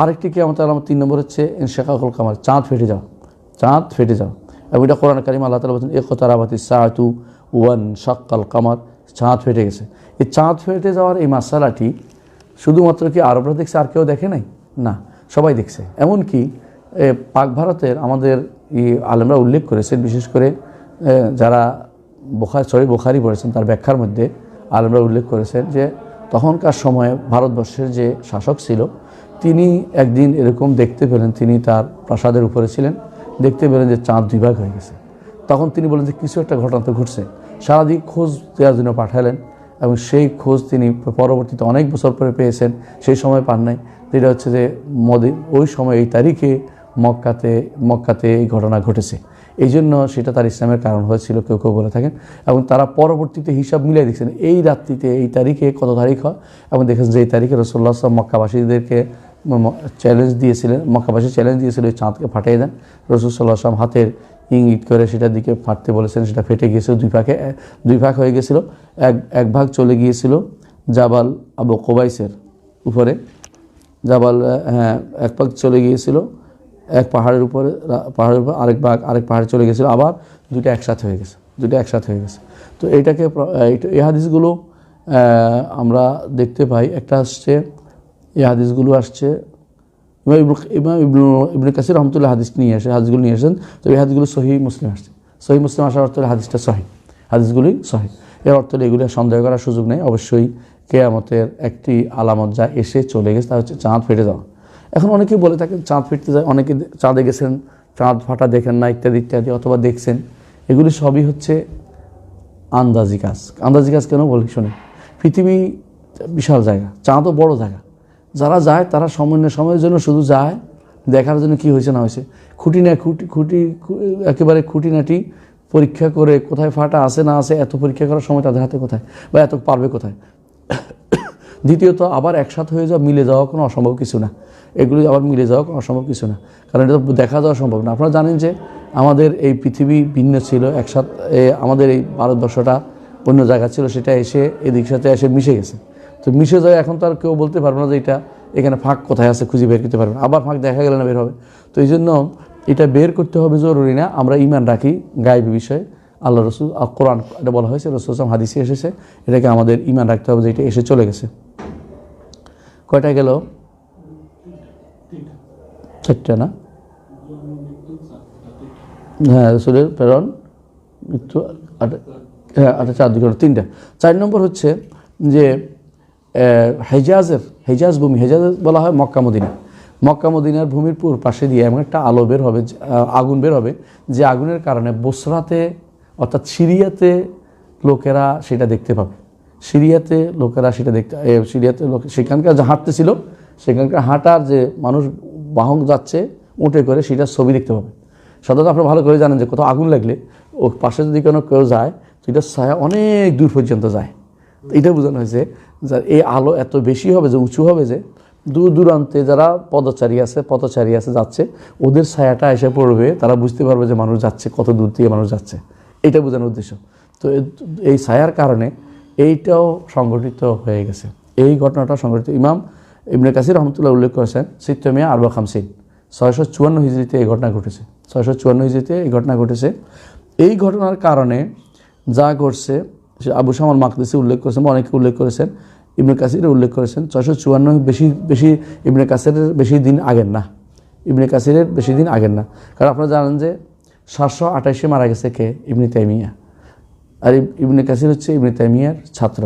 আরেকটি কেয়ামতের আলামত তিন নম্বর হচ্ছে শেখাকুল কামার চাঁদ ফেটে যাওয়া চাঁদ ফেটে যাওয়া এবং এটা কোরআন কারিম আল্লাহ তালা বলছেন একতারাবাতি সাহাতু ওয়ান শাক্কাল কামার চাঁদ ফেটে গেছে। এই চাঁদ ফেটে যাওয়ার এই মাসালাটি শুধুমাত্র কি আরবরা দেখছে আর কেউ দেখে নাই? না, সবাই দেখছে। এমনকি পাক ভারতের আমাদের ই আলেমরা উল্লেখ করেছেন, বিশেষ করে যারা বোখার সরি বোখারি পড়েছেন, তার ব্যাখ্যার মধ্যে আলেমরা উল্লেখ করেছেন যে তখনকার সময়ে ভারতবর্ষের যে শাসক ছিল তিনি একদিন এরকম দেখতে পেলেন, তিনি তার প্রাসাদের উপরে ছিলেন, দেখতে পেলেন যে চাঁদ দুই ভাগ হয়ে গেছে। তখন তিনি বলেন যে কিছু একটা ঘটনা তো ঘটছে। সারাদিন খোঁজ দেওয়ার জন্য পাঠালেন এবং সেই খোঁজ তিনি পরবর্তীতে অনেক বছর পরে পেয়েছেন, সেই সময় পান নাই। যেটা হচ্ছে যে মোদি ওই সময় এই তারিখে মক্কাতে মক্কাতে এই ঘটনা ঘটেছে। এই জন্য সেটা তার ইসলামের কারণ হয়েছিল, কেউ কেউ বলে থাকেন। এবং তারা পরবর্তীতে হিসাব মিলিয়ে দেখছেন, এই রাত্রিতে, এই তারিখে কত তারিখ হয়? এবং দেখেছেন যে এই তারিখে রসোল্লা মক্কাবাসীদেরকে চ্যালেঞ্জ দিয়েছিলেন, মক্কাবাসী চ্যালেঞ্জ দিয়েছিল চাঁদকে ফাটিয়ে দেন। রসুল সাল্লাহ আসলাম হাতের ইঙ্গিত করে সেটার দিকে ফাটতে বলেছেন, সেটা ফেটে গিয়েছিল, দুই ভাগে, দুই ভাগ হয়ে গেছিল এক এক ভাগ চলে গিয়েছিল জাবাল আবু কোবাইসের উপরে। জাবাল হ্যাঁ এক ভাগ চলে গিয়েছিল, এক পাহাড়ের উপরে পাহাড়ের উপর, আরেক ভাগ, আরেক পাহাড়ে চলে গেছিল আবার দুটো একসাথে হয়ে গেছে দুটো একসাথে হয়ে গেছে। তো এটাকে এই হাদিসগুলো আমরা দেখতে পাই। একটা আসছে এই হাদিসগুলো আসছে। ইমাম ইবনু কাসির রহমতুল্লাহ হাদিস নিয়ে আসে, হাদিসগুলো নিয়ে আসেন। তো এই হাদিসগুলো সহি মুসলিম আসছে। সহি মুসলিম আসার অর্থ হাদিসটা সহি হাদিসগুলি সহি এর অর্থ এগুলো সন্দেহ করার সুযোগ নেই। অবশ্যই কেয়ামতের একটি আলামত যা এসে চলে গেছে, তা হচ্ছে চাঁদ ফেটে যাওয়া। এখন অনেকেই বলে থাকেন, চাঁদ ফিরতে যায়। অনেকে চাঁদে গেছেন, চাঁদ ফাটা দেখেন না, ইত্যাদি ইত্যাদি, অথবা দেখছেন। এগুলি সবই হচ্ছে আন্দাজি কাজ। আন্দাজি কাজ কেন বলি? শুনে পৃথিবী বিশাল জায়গা, চাঁদও বড় জায়গা। যারা যায়, তারা সমন্বয় সময়ের জন্য শুধু যায়, দেখার জন্য কি হয়েছে না হয়েছে। খুঁটি না খুঁটি খুঁটি একেবারে খুঁটিনাটি পরীক্ষা করে কোথায় ফাটা আছে না আছে, এত পরীক্ষা করার সময় তাদের হাতে কোথায় বা এত পারবে কোথায়? দ্বিতীয়ত, আবার একসাথে হয়ে যাওয়া, মিলে যাওয়া কোনো অসম্ভব কিছু না। এগুলি আবার মিলে যাওয়া কোনো অসম্ভব কিছু না। কারণ এটা দেখা যাওয়া সম্ভব না। আপনারা জানেন যে আমাদের এই পৃথিবী ভিন্ন ছিল, একসাথে আমাদের এই ভারতবর্ষটা অন্য জায়গা ছিল, সেটা এসে এদিক সাথে এসে মিশে গেছে। তো মিশে যায়, এখন তো আর কেউ বলতে পারবে না যে এটা এখানে ফাঁক কোথায় আছে, খুঁজে বের করতে পারবে না। আবার ফাঁক দেখা গেলে না বের হবে। তো এই জন্য এটা বের করতে হবে জরুরি না। আমরা ইমান রাখি গায়েবী বিষয়ে। আল্লাহ রসুল কোরআন এটা বলা হয়েছে, রসুল আসলাম হাদিসে এসেছে, এটাকে আমাদের ইমান রাখতে হবে যে এটা এসে চলে গেছে। কয়টা গেল? চারটা না? হ্যাঁ রসুলের প্রেরণ, মৃত্যু, আট- হ্যাঁ আচ্ছা চার দিকে তিনটা। চার নম্বর হচ্ছে যে হেজাজের হেজাজ ভূমি হেজাজ বলা হয় মক্কা মদিনা। মক্কা ভূমির পুর পাশে দিয়ে এমন একটা আলো বের হবে আগুন বের হবে, যে আগুনের কারণে বসরাতে, অর্থাৎ সিরিয়াতে লোকেরা সেটা দেখতে পাবে। সিরিয়াতে লোকেরা সেটা দেখতে সিরিয়াতে লোক, সেখানকার যে হাঁটতেছিল সেখানকার হাঁটার যে মানুষ বাহন যাচ্ছে উঠে করে সেটার ছবি দেখতে পাবে। সাধারণত আপনারা ভালো করে জানেন যে কোথাও আগুন লাগলে ও পাশে যদি কোনো কেউ যায় এটা ছায়া অনেক দূর পর্যন্ত যায়। এটা বোঝানো হয়েছে যে এই আলো এত বেশি হবে যে উঁচু হবে যে দূর দূরান্তে যারা পদচারী আছে, পথচারী আছে যাচ্ছে, ওদের ছায়াটা এসে পড়বে, তারা বুঝতে পারবে যে মানুষ যাচ্ছে, কত দূর থেকে মানুষ যাচ্ছে। এটা বোঝানোর উদ্দেশ্য। তো এই ছায়ার কারণে এইটাও সংগঠিত হয়ে গেছে। এই ঘটনাটা সংগঠিত ইমাম ইবনে কাসির রহমতুল্লাহ উল্লেখ করেছেন সিত্তমিয়া আরবা খামসিন ছয়শো চুয়ান্ন হিজড়িতে এই ঘটনা ঘটেছে। ছয়শো চুয়ান্ন হিজড়িতে এই ঘটনা ঘটেছে। এই ঘটনার কারণে যা ঘটছে সে আবু সামাল মাকদিসি উল্লেখ করেছেন বা অনেকে উল্লেখ করেছেন, ইবনে কাসির উল্লেখ করেছেন, ছয়শো চুয়ান্ন বেশি বেশি ইবনে কাসিরের বেশি দিন আগের না। ইবনে কাসিরের বেশি দিন আগের না। কারণ আপনারা জানেন যে সাতশো আঠাশে মারা গেছে কে? ইবনে তাইমিয়া। আর ইবনে কাসির হচ্ছে ইবনে তাইমিয়ার ছাত্র।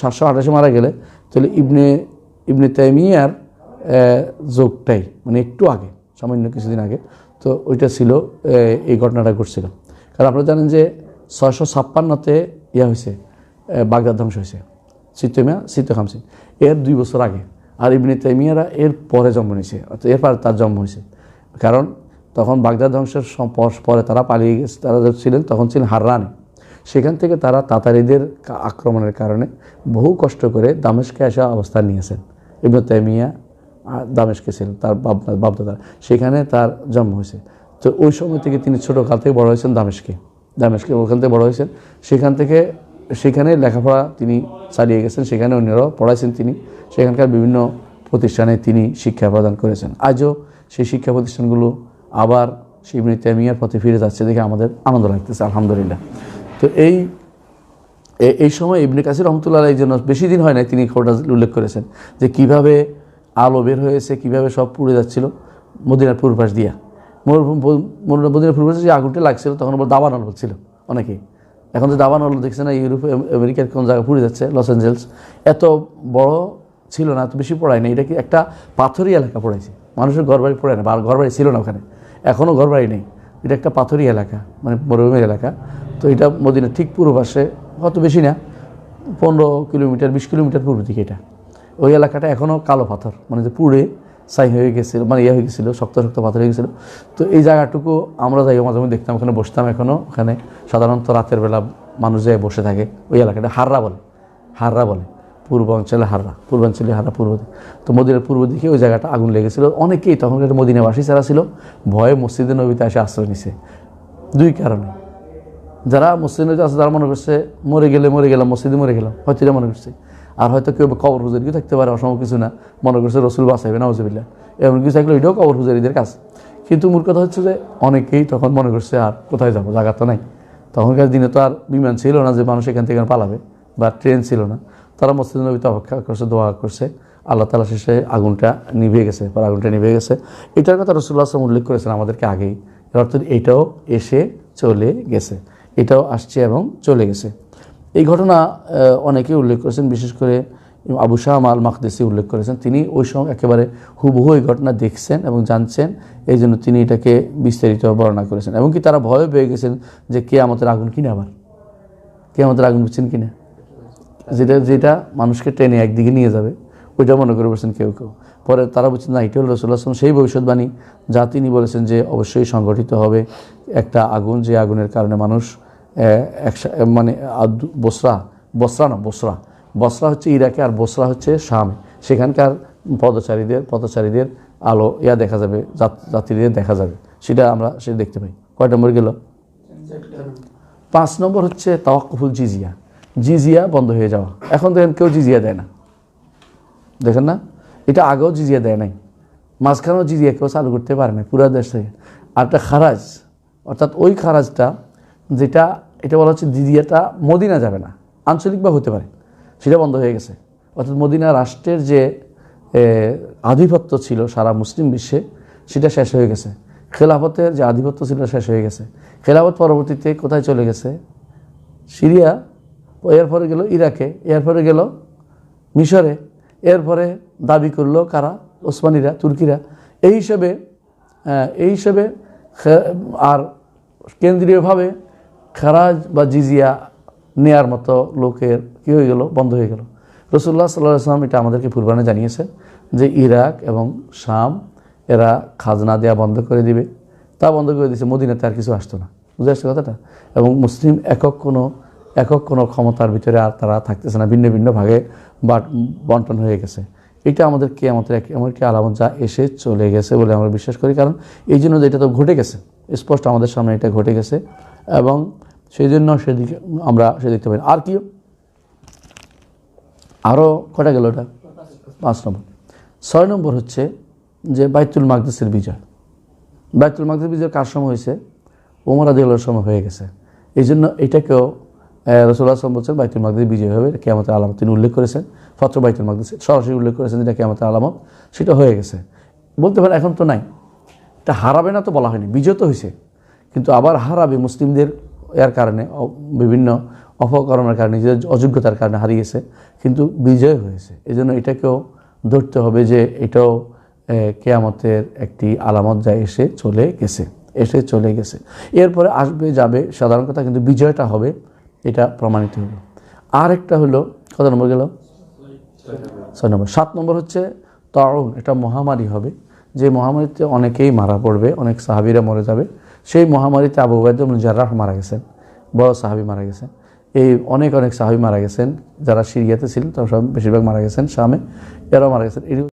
সাতশো আঠাশে মারা গেলে, তাহলে ইবনে ইবনে তাইমিয়ার যোগটাই মানে একটু আগে, সামান্য কিছুদিন আগে, তো ওইটা ছিল এই ঘটনাটা ঘটছিল। কারণ আপনারা জানেন যে ছয়শো ছাপ্পান্নতে ইয়া হয়েছে বাগদাদ ধ্বংস হয়েছে সিত্তমিয়া সিত্ত খামসি এর দুই বছর আগে। আর ইবনে তাইমিয়ারা এর পরে জন্ম নিয়েছে অর্থাৎ এরপর তার জন্ম হয়েছে কারণ তখন বাগদাদ ধ্বংসের পর- তারা পালিয়ে গেছে তারা ছিলেন তখন ছিলেন হাররানে। সেখান থেকে তারা তাতারিদের আক্রমণের কারণে বহু কষ্ট করে দামেশকে আসা অবস্থান নিয়েছেন। ইবনে তাইমিয়া আহ, দামেশকে ছিলেন তার বাপ বাপদাদা সেখানে তার জন্ম হয়েছে তো ওই সময় থেকে তিনি ছোটো কাল থেকে বড় হয়েছেন দামেশকে দামেশকে ওখান থেকে বড় হয়েছেন। সেখান থেকে, সেখানে লেখাপড়া তিনি চালিয়ে গেছেন, সেখানে অন্যরাও পড়াইছেন তিনি। সেখানকার বিভিন্ন প্রতিষ্ঠানে তিনি শিক্ষা প্রদান করেছেন। আজও সেই শিক্ষা প্রতিষ্ঠানগুলো আবার সেই ইবনে তাইমিয়ার পথে ফিরে যাচ্ছে দেখে আমাদের আনন্দ লাগতেছে, আলহামদুলিল্লাহ। তো এই এই সময় ইবনে কাসির রহমতুল্লাহ এই জন্য বেশি দিন হয় নাই তিনি খবরটা উল্লেখ করেছেন যে কীভাবে আলো বের হয়েছে, কীভাবে সব পুড়ে যাচ্ছিল, মদিনার পূর্বাস দিয়া। মদিনার পূর্বাসে যে আগুনটা লাগছিল, তখন আবার দাবানল হচ্ছিল অনেকেই। এখন যে দাবানল দেখছে না, ইউরোপ আমেরিকার কোন জায়গায় পুড়ে যাচ্ছে, লস অ্যাঞ্জেলস, এত বড় ছিল না, এত বেশি পড়ায় না এটা কি একটা পাথরি এলাকা পড়াইছে? মানুষের ঘরবাড়ি পড়ে না, বা ঘরবাড়ি ছিল না ওখানে। এখনও ঘরবাড়ি নেই। এটা একটা পাথরি এলাকা মানে মরুভূমির এলাকা। তো এটা মদিনার ঠিক পূর্ব পাশে কত বেশি না, পনেরো কিলোমিটার, বিশ কিলোমিটার পূর্ব দিকে এটা। ওই এলাকাটা এখনও কালো পাথর মানে যে পুড়ে ছাই হয়ে গেছিল মানে ইয়ে হয়ে গেছিল, শক্ত শক্ত পাথর হয়ে গেছিল। তো এই জায়গাটুকু আমরা যাই, মাঝে মাঝে দেখতাম, ওখানে বসতাম এখনও ওখানে সাধারণত রাতের বেলা মানুষ যায় বসে থাকে, ওই এলাকাটা হাররা বলে হাররা বলে পূর্বাঞ্চলে হাররা পূর্বাঞ্চলে হাররা, পূর্ব তো মদিনার পূর্ব দিকে ওই জায়গাটা আগুন লেগেছিল অনেকেই তখন তখনকার মদিনাবাসী যারা ছিল, ভয়ে মসজিদে নবীতে এসে আশ্রয় নিছে। দুই কারণে। যারা মসজিদে আছে তারা মনে করছে, মরে গেলে মরে গেলাম, মসজিদে মরে গেলাম, হয়তো মনে করছে। আর হয়তো কেউ কবর হুজারিও থাকতে পারে, অসম্ভব কিছু না। মনে করছে রসুল বাসাইবে না হজবিল্লা এমন কিছু থাকলে এটাও কবর হুজারিদের কাজ। কিন্তু মূল কথা হচ্ছে যে, অনেকেই তখন মনে করছে, আর কোথায় যাব? জায়গা তো নাই। তখনকার দিনে তো আর বিমান ছিল না যে মানুষ এখান থেকে পালাবে, বা ট্রেন ছিল না। তারা মসজিদ নবীতে অপেক্ষা করছে, দোয়া করছে। আল্লাহ তালা শেষে আগুনটা নিভে গেছে, পর আগুনটা নিভে গেছে। এটার কথা রসুল্লাহ আসলাম উল্লেখ করেছেন আমাদেরকে আগেই। এর অর্থ এটাও এসে চলে গেছে, এটাও আসছে এবং চলে গেছে। এই ঘটনা আহ, অনেকেই উল্লেখ করেছেন বিশেষ করে আবু শাহ আল মাকদেসি উল্লেখ করেছেন। তিনি ওই সময় একেবারে হুবহু এই ঘটনা দেখছেন এবং জানছেন এই জন্য তিনি এটাকে বিস্তারিত বর্ণনা করেছেন। এবং কি তারা ভয় পেয়ে গেছেন যে কে আমাদের আগুন কিনে আবার? কে আমাদের আগুন বুঝছেন কিনা? যেটা যেটা মানুষকে টেনে একদিকে নিয়ে যাবে ওইটা মনে করে বলছেন কেউ কেউ। পরে তারা বলছেন না এটা হল রসুল্লাহ আসলাম সেই ভবিষ্যৎবাণী যা তিনি বলেছেন যে অবশ্যই সংগঠিত হবে। একটা আগুন যে আগুনের কারণে মানুষ মানে বসরা বসরা না, বসরা। বসরা হচ্ছে ইরাকে আর বসরা হচ্ছে শামে। সেখানকার পদচারীদের পদচারীদের আলো, ইয়া দেখা যাবে যাত্রীদের দেখা যাবে। সেটা আমরা, সে দেখতে পাই। কয়টা নম্বর গেল? পাঁচ নম্বর হচ্ছে তাওয়াক্কুফুল জিজিয়া। জিজিয়া বন্ধ হয়ে যাওয়া। এখন দেখেন কেউ জিজিয়া দেয় না। দেখেন না? এটা আগেও জিজিয়া দেয় নাই। মাঝখানেও জিজিয়া কেউ চালু করতে পারে না পুরো দেশ। থেকে আর একটা খারাজ, অর্থাৎ ওই খারাজটা যেটা, এটা বলা হচ্ছে জিজিয়াটা মদিনা যাবে না। আঞ্চলিক বা হতে পারে। সেটা বন্ধ হয়ে গেছে। অর্থাৎ মদিনা রাষ্ট্রের যে আধিপত্য ছিল সারা মুসলিম বিশ্বে, সেটা শেষ হয়ে গেছে। খেলাফতের যে আধিপত্য ছিল শেষ হয়ে গেছে। খেলাফত পরবর্তীতে কোথায় চলে গেছে? সিরিয়া, এরপরে গেল ইরাকে, এরপরে গেল মিশরে, এরপরে দাবি করল কারা? ওসমানিরা, তুর্কিরা। এই হিসেবে এই হিসেবে আর কেন্দ্রীয়ভাবে খারাজ বা জিজিয়া নেয়ার মতো লোকের কী হয়ে গেল? বন্ধ হয়ে গেল। রসুল্লাহ সাল্লাহ আসলাম এটা আমাদেরকে পূর্বানে জানিয়েছে যে ইরাক এবং শাম, এরা খাজনা দেওয়া বন্ধ করে দিবে। তা বন্ধ করে দিয়েছে, মদিনাতে আর কিছু আসতো না। বুঝে আসছে কথাটা? এবং মুসলিম একক কোনো একক কোনো ক্ষমতার ভিতরে আর তারা থাকতেছে না, ভিন্ন ভিন্ন ভাগে বাট বন্টন হয়ে গেছে। এটা আমাদের কে আমাদের এমন একটি আলামত যা এসে চলে গেছে বলে আমরা বিশ্বাস করি। কারণ এই জন্য যে এটা তো ঘটে গেছে, স্পষ্ট আমাদের সামনে এটা ঘটে গেছে। এবং সেই জন্য সেদিকে আমরা সে দেখতে পাই আর কি? আরও কটা গেল ওটা? পাঁচ নম্বর। ছয় নম্বর হচ্ছে যে বাইতুল মাকদেসের বিজয় বাইতুল মাকদেস বিজয় কার সময় হয়েছে? ওমর আদিউল্লাহর সময় হয়ে গেছে। এই জন্য এটাকেও রসুল্লাহ আসলাম বলছেন বাইতুল মাকদেস বিজয় হবে কেমতের আলামত। তিনি উল্লেখ করেছেন ফত্র বাইতুল মাকদেস, সরাসরি উল্লেখ করেছেন যেটা কেমতের আলামত। সেটা হয়ে গেছে। বলতে পারেন এখন তো নাই। এটা হারাবে না তো বলা হয়নি। বিজয় তো হয়েছে। কিন্তু আবার হারাবে মুসলিমদের এর কারণে বিভিন্ন অপকর্মের কারণে, নিজেদের অযোগ্যতার কারণে হারিয়েছে, কিন্তু বিজয় হয়েছে। এই জন্য এটাকেও ধরতে হবে যে এটাও কেয়ামতের একটি আলামত যা এসে চলে গেছে, এসে চলে গেছে। এরপরে আসবে, যাবে, সাধারণ কথা, কিন্তু বিজয়টা হবে, এটা প্রমাণিত হলো। আর একটা হলো, কত নম্বর গেল? ছয় নম্বর। সাত নম্বর হচ্ছে তরুণ এটা মহামারী হবে। যে মহামারীতে অনেকেই মারা পড়বে, অনেক সাহাবিরা মরে যাবে। সেই মহামারীতে আবু বাইদুল জার্রাহ মারা গেছেন, বড় সাহাবি মারা গেছেন। এই অনেক অনেক সাহাবি মারা গেছেন, যারা সিরিয়াতে ছিলেন তারা সব বেশিরভাগ মারা গেছেন শামে, এরাও মারা গেছেন।